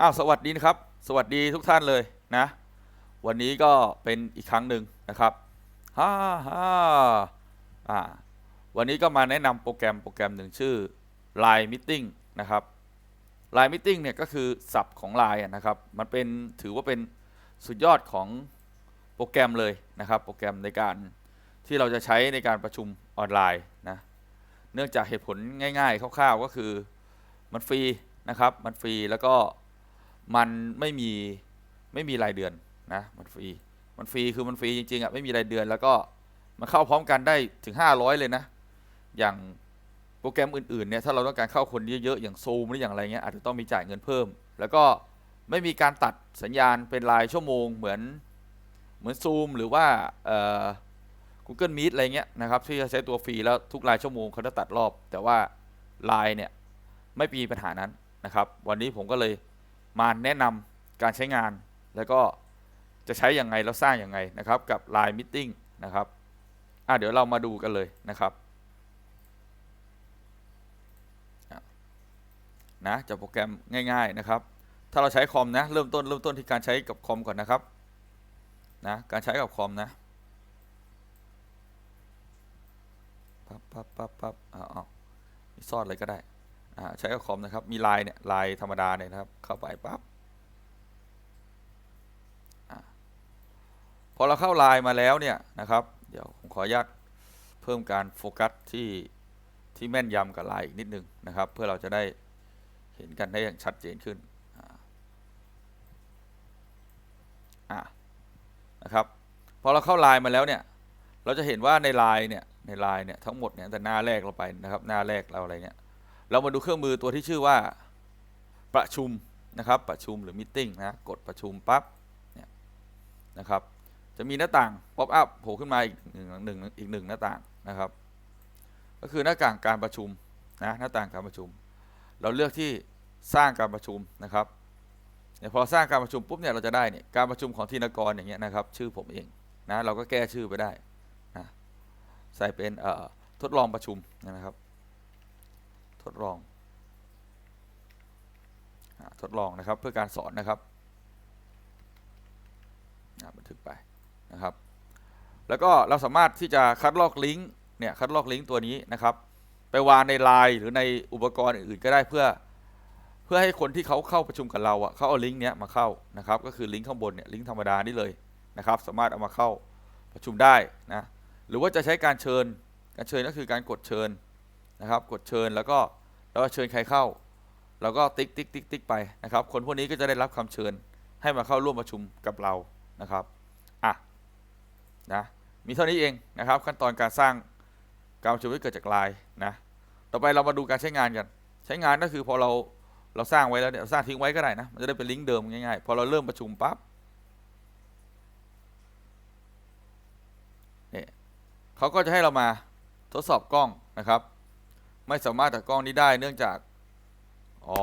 อ้าวสวัสดีนะครับ สวัสดีทุกท่านเลยนะ วันนี้ก็เป็นอีกครั้งหนึ่งนะครับฮ่าฮ่าอ่าวันนี้ก็มาแนะนำโปรแกรมโปรแกรมหนึ่งชื่อ Line Meeting นะครับ Line Meeting เนี่ยก็คือศัพท์ของ Line นะครับ มันเป็นถือว่าเป็นสุดยอดของโปรแกรมเลยนะครับ โปรแกรมในการที่เราจะใช้ในการประชุมออนไลน์นะเนื่องจากเหตุผลง่าย ๆ คร่าวๆก็คือมันฟรีนะครับ มันฟรีแล้วก็ มันไม่มีไม่มีรายเดือนนะมันฟรีมันฟรีคือมันฟรีจริงๆอะไม่มีรายเดือน แล้วก็มันเข้าพร้อมกันได้ถึง 500 เลยนะ อย่างโปรแกรมอื่นๆเนี่ยถ้าเราต้องการเข้าคนเยอะๆอย่างซูมหรืออย่างไรเงี้ยอาจจะต้องมีจ่ายเงินเพิ่ม แล้วก็ไม่มีการตัดสัญญาณเป็นรายชั่วโมงเหมือนเหมือนซูมหรือว่าเอ่อ Google Meet อะไรเงี้ยนะครับที่จะใช้ตัวฟรีแล้วทุกรายชั่วโมงเขาจะตัดรอบ แต่ว่า Line เนี่ยไม่มีปัญหานั้นนะครับ วันนี้ผมก็เลย มาแนะนำการใช้งาน แล้วก็จะใช้อยังไงแล้วสร้างอยังไงนะครับกับ Line Meeting นะครับอะเดี๋ยวเรามาดูกันเลยนะครับนะจะโปรแกรมง่าย ๆนะครับ ถ้าเราใช้คอมนะเริ่มต้นเริ่มต้นที่การใช้กับคอมก่อนนะครับนะการใช้กับคอมนะปั๊บปั๊บปั๊บปั๊บอ้าวอ้าวมีซ่อนอะไรก็ได้ ใช้กับคอมนะครับ มีลน์เนี่ยลน์ธรรมดาเนี่ยนะครับ เข้าไปปั๊บพอเราเข้าลน์มาแล้วเนี่ยนะครับ เดี๋ยวผมขออนุญาตเพิ่มการโฟกัสที่ที่แม่นยำกับลน์อีกนิดนึงนะครับ เพื่อเราจะได้เห็นกันได้อย่างชัดเจนขึ้นนะครับพอเราเข้าลน์มาแล้วเนี่ยเราจะเห็นว่าในลน์เนี่ยในลน์เนี่ยทั้งหมดเนี่ยแต่หน้าแรกเราไปนะครับ หน้าแรกเราอะไรเนี่ย เรามาดูเครื่องมือตัวที่ชื่อว่าประชุมนะครับประชุมหรือมิ팅นะกดประชุมปั๊บเนี่ยนะครับจะมีหน้าต่างป๊อปอัพโผล่ขึ้นมาอีกหนึ่งหนึ่งอีกหนึ่งหน้าต่างนะครับก็คือหน้าต่างการประชุมนะหน้าต่างการประชุม เราเลือกที่สร้างการประชุมนะครับเนี่ยพอสร้างการประชุมปุ๊บเนี่ยเราจะได้เนี่ยการประชุมของทีนกรอย่างเงี้ยนะครับชื่อผมเองนะเราก็แก้ชื่อไปได้นะใส่เป็นเอ่อทดลองประชุมนะครับ ดลองทดลองนะครับเพื่อการสอนนะครับบันทึกไปนะครับ แล้วก็เราสามารถที่จะคัดลอกลิงก์เนี่ยคัดลอกลิงก์ตัวนี้นะครับ ไปวางในไลน์หรือในอุปกรณ์อื่นๆก็ได้เพื่อเพื่อให้คนที่เขาเข้าประชุมกับเราอะเขาเอาลิงก์เนี้ยมาเข้านะครับ ก็คือลิงก์ข้างบนเนี่ยลิงก์ธรรมดานี่เลยนะครับ สามารถเอามาเข้าประชุมได้นะหรือว่าจะใช้การเชิญการเชิญก็คือการกดเชิญนะครับ กดเชิญแล้วก็ แล้วก็เชิญใครเข้า แล้วก็ติ๊กติ๊กติ๊กติ๊กไปนะครับ คนพวกนี้ก็จะได้รับคำเชิญให้มาเข้าร่วมประชุมกับเรานะครับอะนะมีเท่านี้เองนะครับ ขั้นตอนการสร้างการประชุมที่เกิดจากไลน์นะต่อไปเรามาดูการใช้งานกัน ใช้งานก็คือพอเราเราสร้างไว้แล้วเนี่ยสร้างทิ้งไว้ก็ได้นะมันจะได้เป็นลิงก์เดิมง่ายๆพอเราเริ่มประชุมปั๊บเนี่ยเขาก็จะให้เรามาทดสอบกล้องนะครับ ไม่สามารถจากกล้องนี้ได้เนื่องจาก อ๋อ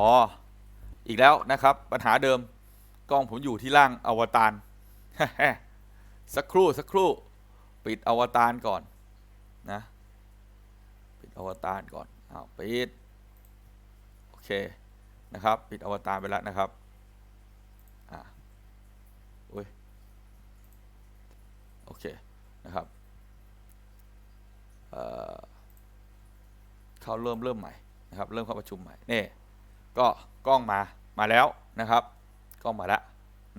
อีกแล้วนะครับ ปัญหาเดิม กล้องผมอยู่ที่ล่างอวตาร สักครู่สักครู่ ปิดอวตารก่อนนะ ปิดอวตารก่อนอ้าวปิด โอเค นะครับ ปิดอวตารไปแล้วนะครับ อ่าอุ้ย โอเค นะครับ เอ่อ เข้าเริ่มเริ่มใหม่นะครับเริ่มเข้าประชุมใหม่นี่ก็กล้องมามาแล้วนะครับกล้องมาแล้ว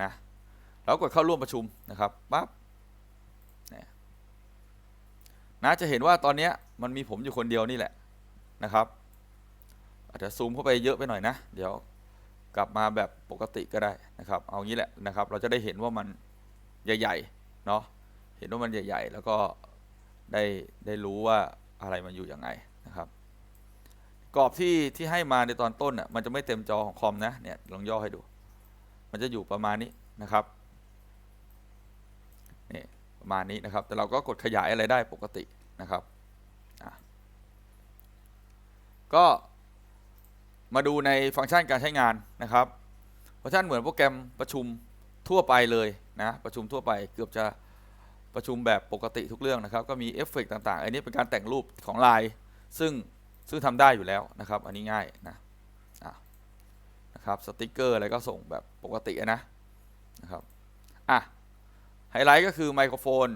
นะแล้วกดเข้าร่วมประชุมนะครับปั๊บนี่นะจะเห็นว่าตอนนี้มันมีผมอยู่คนเดียวนี่แหละนะครับอาจจะซูมเข้าไปเยอะไปหน่อยนะ เดี๋ยวกลับมาแบบปกติก็ได้นะครับ เอางี้แหละนะครับ เราจะได้เห็นว่ามันใหญ่ๆเนาะเห็นว่ามันใหญ่ ๆ แล้วก็ได้ได้รู้ว่าอะไรมันอยู่ยังไงนะครับ กรอบที่ที่ให้มาในตอนต้นอะมันจะไม่เต็มจอของคอมนะเนี่ยลองย่อให้ดู มันจะอยู่ประมาณนี้นะครับนี่ประมาณนี้นะครับ แต่เราก็กดขยายอะไรได้ปกตินะครับก็มาดูในฟังก์ชันการใช้งานนะครับฟังก์ชันเหมือนโปรแกรมประชุมทั่วไปเลยนะประชุมทั่วไปเกือบจะประชุมแบบปกติทุกเรื่องนะครับ ก็มีเอฟเฟกต์ต่างๆ อันนี้เป็นการแต่งรูปของลายซึ่ง ซึ่งทำได้อยู่แล้วนะครับ อันนี้ง่ายนะนะครับสติกเกอร์อะไรก็ส่งแบบปกตินะนะครับอะไฮไลท์ก็คือไมโครโฟน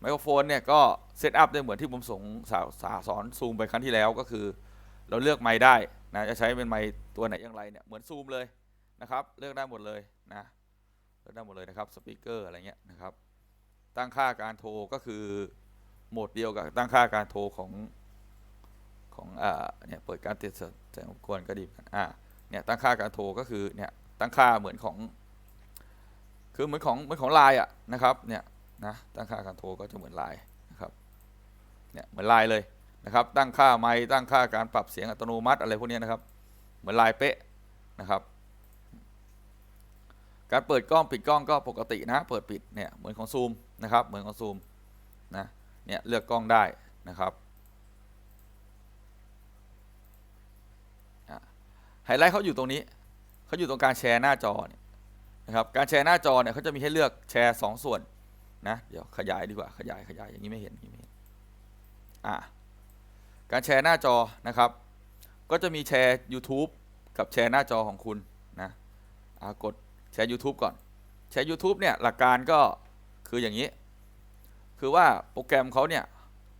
ไมโครโฟนเนี่ยก็เซตอัพได้เหมือนที่ผมส่งสาสาสอนซูมไปครั้งที่แล้วก็คือ เราเลือกไมค์ได้นะจะใช้เป็นไมค์ตัวไหนอย่างไรเนี่ยเหมือนซูมเลยนะครับ เลือกได้หมดเลยนะเลือกได้หมดเลยนะครับสปีกเกอร์อะไรเงี้ยนะครับ ตั้งค่าการโทรก็คือโหมดเดียวกับตั้งค่าการโทรของ ของอ่าเนี่ยเปิดการติดแจ้งรบกวนก็ดีอนกันอ่าเนี่ยตั้งค่าการโทรก็คือเนี่ยตั้งค่าเหมือนของ คือเหมือนของเหมือนของไลน์อะนะครับเนี่ยนะตั้งค่าการโทรก็จะเหมือนไลน์นะครับเนี่ยเหมือนไลน์เลยนะครับ ตั้งค่าไมค์ตั้งค่าการปรับเสียงอัตโนมัติอะไรพวกนี้นะครับ เหมือนไลน์เป๊ะนะครับ การเปิดกล้องปิดกล้องก็ปกตินะ เปิดปิดเนี่ยเหมือนของซูมนะครับเหมือนของซูมนะเนี่ยเลือกกล้องได้นะครับอะ ไฮไลท์เขาอยู่ตรงนี้เขาอยู่ตรงการแชร์หน้าจอเนี่ยนะครับการแชร์หน้าจอเนี่ยเขาจะมีให้เลือกแชร์สองส่วนนะเดี๋ยวขยายดีกว่าขยายขยายอย่างนี้ไม่เห็นอย่างนี้ไม่เห็นอะการแชร์หน้าจอนะครับ ก็จะมีแชร์ YouTube กับแชร์หน้าจอของคุณนะอะกดแชร์ YouTube ก่อนแชร์ YouTube เนี่ยหลักการก็คืออย่างนี้ คือว่าโปรแกรมเขาเนี่ย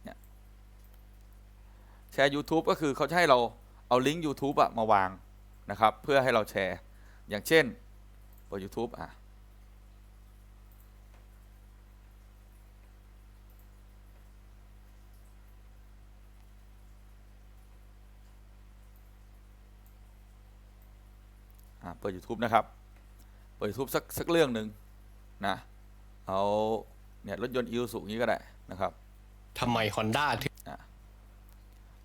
เนี่ยแชร์ YouTube ก็คือเขาจะให้เราเอาลิงก์ YouTube อะมาวาง นะครับ เพื่อให้เราแชร์ อย่างเช่นเปิด YouTube อะอะเปิด YouTube นะครับ เปิด YouTube สักสักเรื่องหนึ่งนะ เอาเนี่ยรถยนต์อิวสูงนี้ก็ได้นะครับทำไม Honda ถึง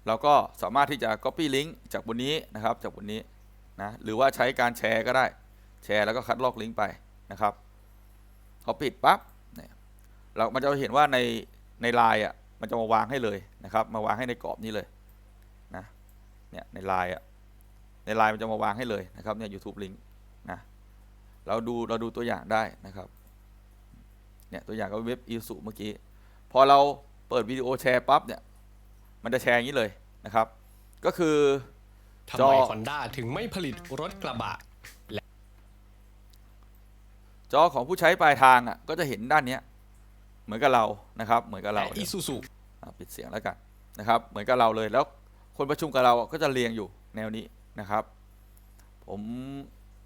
เราก็สามารถที่จะ Copy Link จากบนนี้นะครับ จากบนนี้ นะหรือว่าใช้การแชร์ก็ได้แชร์แล้วก็คัดลอกลิงก์ไปนะครับพอปิดปั๊บเนี่ยเรามันจะเห็นว่าในในไลน์อะมันจะมาวางให้เลยนะครับ มาวางให้ในกรอบนี้เลยนะเนี่ยในไลน์อะในไลน์มันจะมาวางให้เลยนะครับเนี่ย YouTube Link นะเราดูเราดูตัวอย่างได้นะครับเนี่ยตัวอย่างก็เว็บอิสุเมื่อกี้พอเราเปิดวิดีโอแชร์ปั๊บเนี่ยมันจะแชร์อย่างนี้เลยนะครับ ก็คือ ทำจอไม Honda ถึงไม่ผลิตรถกระบะ จอของผู้ใช้ปลายทางอะก็จะเห็นด้านเนี้ยเหมือนกับเรานะครับ เหมือนกับเราและเดี๋ยว Isuzu อะปิดเสียงแล้วกันนะครับ เหมือนกับเราเลยแล้วคนประชุมกับเราอะก็จะเรียงอยู่แนวนี้นะครับ ผม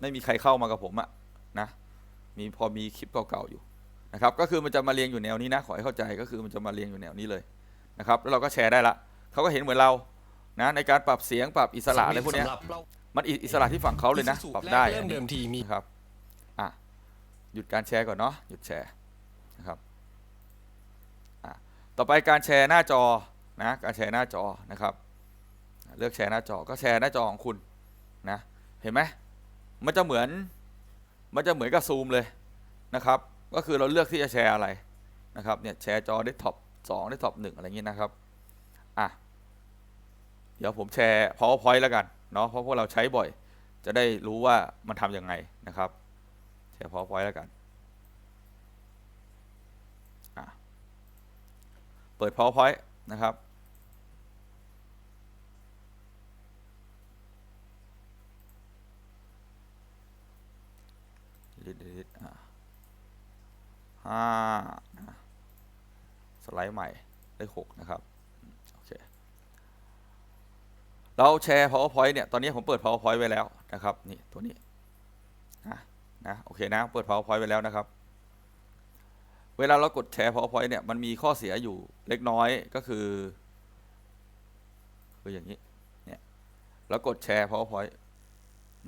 ไม่มีใครเข้ามากับผมอะนะมีพอมีคลิปเก่าๆอยู่นะครับ ก็คือมันจะมาเรียงอยู่แนวนี้นะขอให้เข้าใจก็คือมันจะมาเรียงอยู่แนวนี้เลยนะครับ แล้วเราก็แชร์ได้ละเขาก็เห็นเหมือนเรา นะในการปรับเสียงปรับอิสระอะไรพวกเนี้ยสำหรับเรามันอิอิสระที่ฝั่งเขาเลยนะ Isuzu ปรับได้แรกเริ่มเดิมทีมีนะครับอะหยุดการแชร์ก่อนเนาะหยุดแชร์นะครับอะต่อไปการแชร์หน้าจอนะการแชร์หน้าจอนะครับ เลือกแชร์หน้าจอก็แชร์หน้าจอของคุณนะเห็นไหมมันจะเหมือนมันจะเหมือนกับซูมเลยนะครับ ก็คือเราเลือกที่จะแชร์อะไรนะครับเนี่ยแชร์จอได้ท็อปสองได้ท็อปหนึ่งอะไรอย่างนี้นะครับอะ เดี๋ยวผมแชร์ powerpoint แล้วกันเนาะเพราะพวกเราใช้บ่อย จะได้รู้ว่ามันทำยังไงนะครับแชร์ powerpoint แล้วกันเปิด powerpoint นะครับดิดดิดอะห้าสไลด์ใหม่ได้หกนะครับอืมโอเค เราแชร์ powerpoint เนี่ย ตอนนี้ผมเปิด powerpoint ไว้แล้วนะครับ นี่ตัวนี้นะนะ โอเคนะ เปิด powerpoint ไว้แล้วนะครับ เวลาเรากดแชร์ powerpoint เนี่ย มันมีข้อเสียอยู่เล็กน้อยก็คือ คืออย่างนี้ เนี่ย แล้วกดแชร์ powerpoint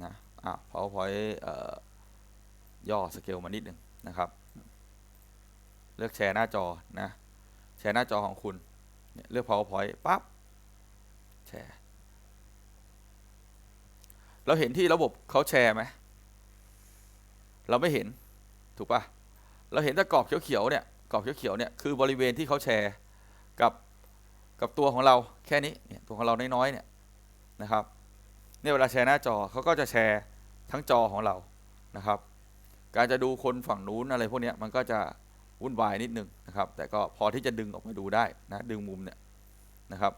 นะ อะ powerpoint ย่อสเกลมานิดหนึ่งนะครับ เลือกแชร์หน้าจอนะ แชร์หน้าจอของคุณเเลือก powerpoint ปั๊บ แชร์ เราเห็นที่ระบบเขาแชร์ไหมเราไม่เห็นถูกปะเราเห็นแต่กรอบเขียวๆเนี่ยกรอบเขียวๆเนี่ยคือบริเวณที่เขาแชร์กับกับตัวของเราแค่นี้เนี่ยตัวของเราน้อยๆเนี่ยนะครับเนี่ยเวลาแชร์หน้าจอเขาก็จะแชร์ทั้งจอของเรานะครับ การจะดูคนฝั่งนู้นอะไรพวกนี้มันก็จะวุ่นวายนิดนึงนะครับ แต่ก็พอที่จะดึงออกมาดูได้นะดึงมุมเนี่ยนะครับ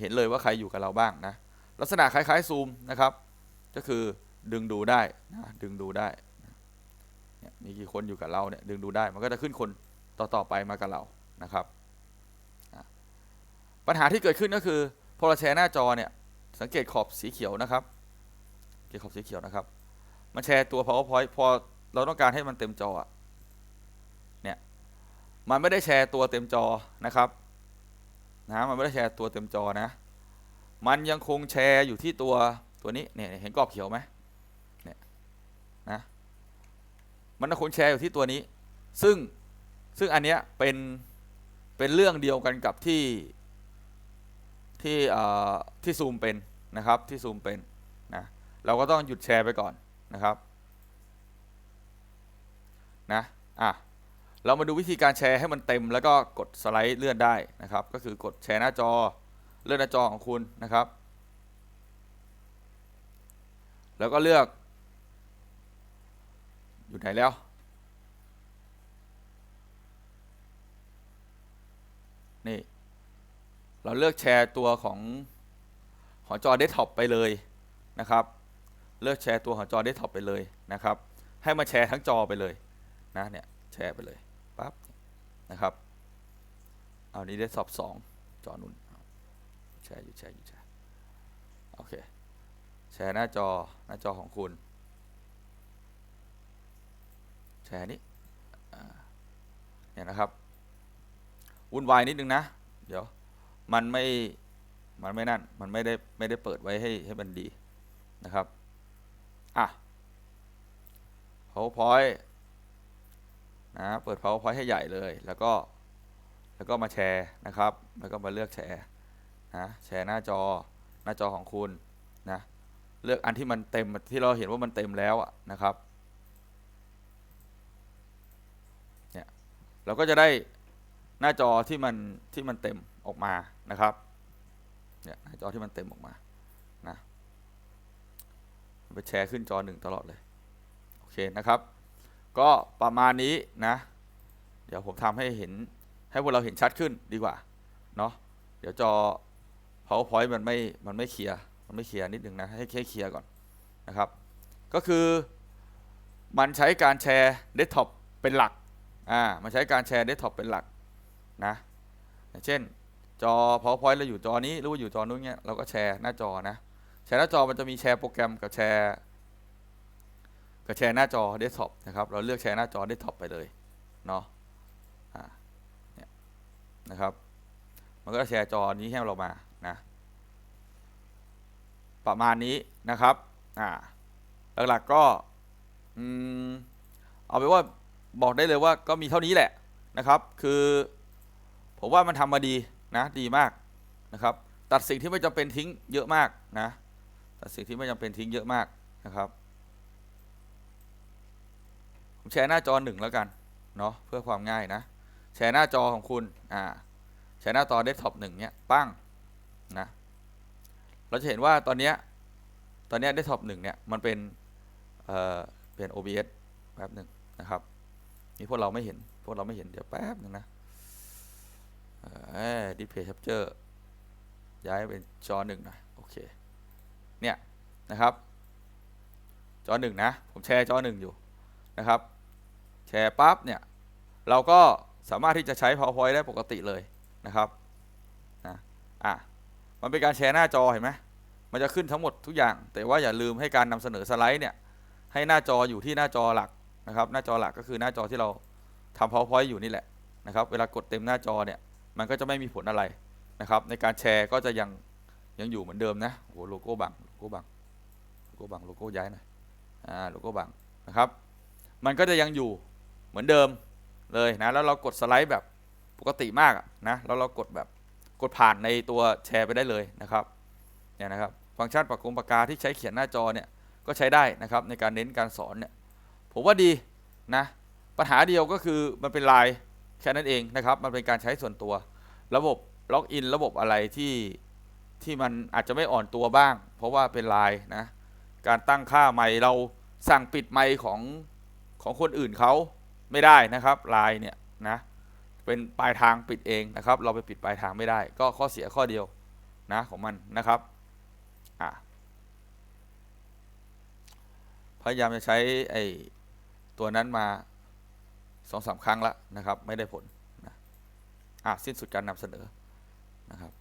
เห็นเลยว่าใครอยู่กับเราบ้างนะลักษณะคล้ายๆซูมนะครับ ก็คือดึงดูได้นะดึงดูได้เนี่ยมีกี่คนอยู่กับเราเนี่ยดึงดูได้มันก็จะขึ้นคนต่อๆไปมากับเรานะครับปัญหาที่เกิดขึ้นก็คือพอเราแชร์หน้าจอเนี่ยสังเกตขอบสีเขียวนะครับเกตขอบสีเขียวนะครับ มันแชร์ตัว powerpoint พอเราต้องการให้มันเต็มจอเนี่ยมันไม่ได้แชร์ตัวเต็มจอนะครับนะมันไม่ได้แชร์ตัวเต็มจอนะ มันยังคงแชร์อยู่ที่ตัว ตัวนี้เนี่ยเห็นกรอบเขียวไหมเนี่ยนะมันยังคงแชร์อยู่ที่ตัวนี้ ซึ่งซึ่งอันเนี้ยเป็นเป็นเรื่องเดียวกันกับที่ที่เอ่อที่ซูมเป็นนะครับที่ซูมเป็นนะเราก็ต้องหยุดแชร์ไปก่อนนะครับนะอะเรามาดูวิธีการแชร์ให้มันเต็มแล้วก็กดสไลด์เลื่อนได้นะครับ ก็คือกดแชร์หน้าจอเลื่อนหน้าจอของคุณนะครับ แล้วก็เลือก อยู่ไหนแล้ว นี่ เราเลือกแชร์ตัวของของจอเดสก์ท็อปไปเลยนะครับ เลือกแชร์ตัวของจอเดสก์ท็อปไปเลยนะครับ ให้มาแชร์ทั้งจอไปเลยนะเนี่ยแชร์ไปเลยปั๊บนะครับ เอานี้เดสก์ท็อปสองจอนุ่นแชร์อยู่แชร์อยู่แชร์โอเค แชร์หน้าจอหน้าจอของคุณ แชร์นี้เนี่ยนะครับวุ่นวายนิดนึงนะ เดี๋ยวมันไม่มันไม่นั่นมันไม่ได้ไม่ได้เปิดไว้ให้ให้มันดีนะครับอะ powerpoint นะเปิด powerpoint ให้ใหญ่เลยแล้วก็แล้วก็มาแชร์นะครับ แล้วก็มาเลือกแชร์นะแชร์หน้าจอหน้าจอของคุณนะ เลือกอันที่มันเต็มที่เราเห็นว่ามันเต็มแล้วนะครับเนี่ยเราก็จะได้หน้าจอที่มันที่มันเต็มออกมานะครับเนี่ยหน้าจอที่มันเต็มออกมานะไปแชร์ขึ้นจอหนึ่งตลอดเลยโอเคนะครับ ก็ประมาณนี้นะ เดี๋ยวผมทำให้เห็นให้พวกเราเห็นชัดขึ้นดีกว่าเนาะเดี๋ยวจอ powerpoint มันไม่มันไม่เคลียร์ มันไม่เคลียร์นิดหนึ่งนะให้แค่เคลียร์ก่อนนะครับ ก็คือมันใช้การแชร์เดสก์ท็อปเป็นหลักอ่ามันใช้การแชร์เดสก์ท็อปเป็นหลักนะเช่นจอ powerpoint เราอยู่จอนี้หรือว่าอยู่จอนู้นเนี้ยเราก็แชร์หน้าจอนะแชร์หน้าจอมันจะมีแชร์โปรแกรมกับแชร์กับแชร์หน้าจอเดสก์ท็อปนะครับเราเลือกแชร์หน้าจอเดสก์ท็อปไปเลยเนาะอ่าเนี่ยนะครับ มันก็จะแชร์จอนี้ให้เรามานะ ประมาณนี้นะครับอ่าหลักๆก็อืมเอาไปนว่าบอกได้เลยว่าก็มีเท่านี้แหละนะครับ คือผมว่ามันทำมาดีนะดีมากนะครับ ตัดสิ่งที่ไม่จำเป็นทิ้งเยอะมากนะตัดสิ่งที่ไม่จำเป็นทิ้งเยอะมากนะครับผมแชร์หน้าจอหนึ่งแล้วกันเนาะเพื่อความง่ายนะ แชร์หน้าจอของคุณอ่าแชร์หน้าจอเดสก์ท็อปหนึ่งเนี้ยปั้งนะ เราจะเห็นว่าตอนนี้ตอนนี้ยเดสก์ท็อปหนึ่งเนี่ยมันเป็นเอ่อเป็น OBS แป๊บหนึ่งนะครับนี่พวกเราไม่เห็น พวกเราไม่เห็นเดี๋ยวแป๊บหนึ่งนะเอ่อ display capture ย้ายเป็นจอหนึ่งนะโอเคเนี่ยนะครับ จอหนึ่งนะ ผมแชร์จอหนึ่งอยู่นะครับ แชร์ปั๊บเนี่ย เราก็สามารถที่จะใช้ PowerPoint ได้ปกติเลยนะครับนะอะมันเป็นการแชร์หน้าจอเห็นไหม มันจะขึ้นทั้งหมดทุกอย่าง แต่ว่าอย่าลืมให้การนำเสนอสไลด์เนี่ยให้หน้าจออยู่ที่หน้าจอหลักนะครับ หน้าจอหลักก็คือหน้าจอที่เราทำ PowerPoint อยู่นี่แหละนะครับเวลากดเต็มหน้าจอเนี่ยมันก็จะไม่มีผลอะไรนะครับ ในการแชร์ก็จะยังยังอยู่เหมือนเดิมนะโอ้โลโก้บังโลโก้บังโลโก้บังโลโก้ย้ายหน่อยอ่าโลโก้บังนะครับ มันก็จะยังอยู่เหมือนเดิมเลยนะแล้วเรากดสไลด์แบบปกติมากนะแล้วเรากดแบบกดผ่านในตัวแชร์ไปได้เลยนะครับเนี่ยนะครับ ฟังก์ชันปากกงปากกาที่ใช้เขียนหน้าจอเนี่ยก็ใช้ได้นะครับในการเน้นการสอนเนี่ยผมว่าดีนะปัญหาเดียวก็คือมันเป็นไลน์แค่นั้นเองนะครับมันเป็นการใช้ส่วนตัว ระบบล็อกอินระบบอะไรที่ที่มันอาจจะไม่อ่อนตัวบ้าง เพราะว่าเป็นไลน์นะการตั้งค่าไมค์เราสั่งปิดไมค์ของของคนอื่นเขาไม่ได้นะครับไลน์เนี่ยนะเป็นปลายทางปิดเองนะครับ เราไปปิดปลายทางไม่ได้ ก็ข้อเสียข้อเดียวนะของมันนะครับ พยายามจะใช้ไอ้ตัวนั้นมาสองสามครั้งละนะครับ ไม่ได้ผลนะอะสิ้นสุดการนำเสนอนะครับ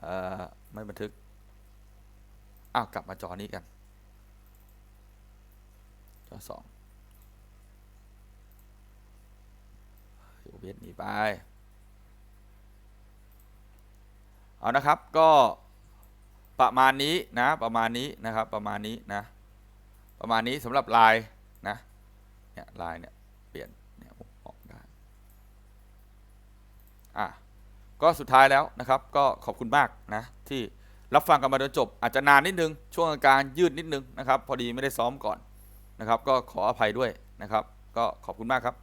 เอ่อไม่บันทึกอ้าวกลับมาจอนี้กันจอสองโยเวทหนีไป เอานะครับก็ประมาณนี้นะประมาณนี้นะครับประมาณนี้นะประมาณนี้สำหรับลายนะเนี่ยลายเนี่ยเปลี่ยนเนี่ยผมออกได้อะก็สุดท้ายแล้วนะครับ ก็ขอบคุณมากนะที่รับฟังกันมาจนจบ อาจจะนานนิดนึง ช่วงกางยืดนิดนึงนะครับ พอดีไม่ได้ซ้อมก่อนนะครับ ก็ขออภัยด้วยนะครับ ก็ขอบคุณมากครับ